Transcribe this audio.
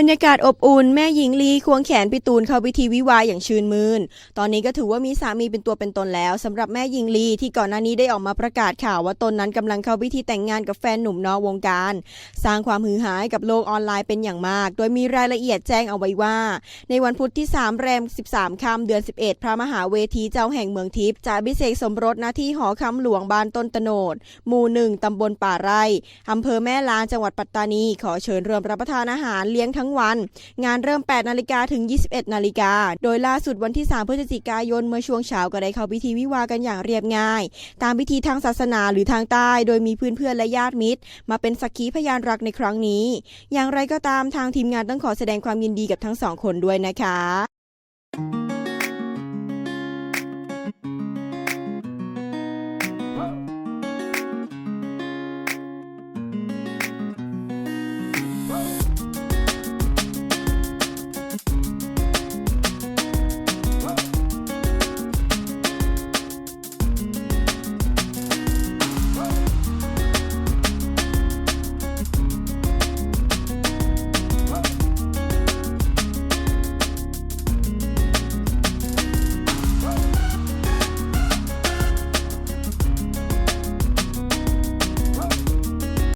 บรรยากาศอบอุ่นแม่หญิงลีควงแขนพี่ตูนเข้าพิธีวิวาอย่างชื่นมื่น ตอนนี้ก็ถือว่ามีสามีเป็นตัวเป็นตนแล้วสำหรับแม่หญิงลีที่ก่อนหน้านี้ได้ออกมาประกาศข่าวว่าตนนั้นกำลังเข้าพิธีแต่งงานกับแฟนหนุ่มนอกวงการ สร้างความฮือฮากับโลกออนไลน์เป็นอย่างมาก โดยมีรายละเอียดแจ้งเอาไว้ว่า ในวันพุธที่ 3 แรม 13ค่ำเดือน 11 พระมหาเวทีเจ้าแห่งเมืองทิพย์จะอภิเศษสมรสหน้าที่หอคำหลวงบ้านต้นตโนดหมู่หนึ่งตำบลป่าไร่อำเภอแม่ลานจังหวัดปัตตานี ขอเชิญเรวมรับประทานอาหารเลี้ยงทั้งวัน งานเริ่ม 8 นาฬิกาถึง 21 นาฬิกา โดยล่าสุดวันที่ 3 พฤศจิกายนเมื่อช่วงเช้าก็ได้เข้าพิธีวิวากันอย่างเรียบง่าย ตามพิธีทางศาสนาหรือทางใต้ โดยมีเพื่อนๆและญาติมิตร มาเป็นสักขีพยานรักในครั้งนี้ อย่างไรก็ตามทางทีมงานต้องขอแสดงความยินดีกับทั้งสองคนด้วยนะคะ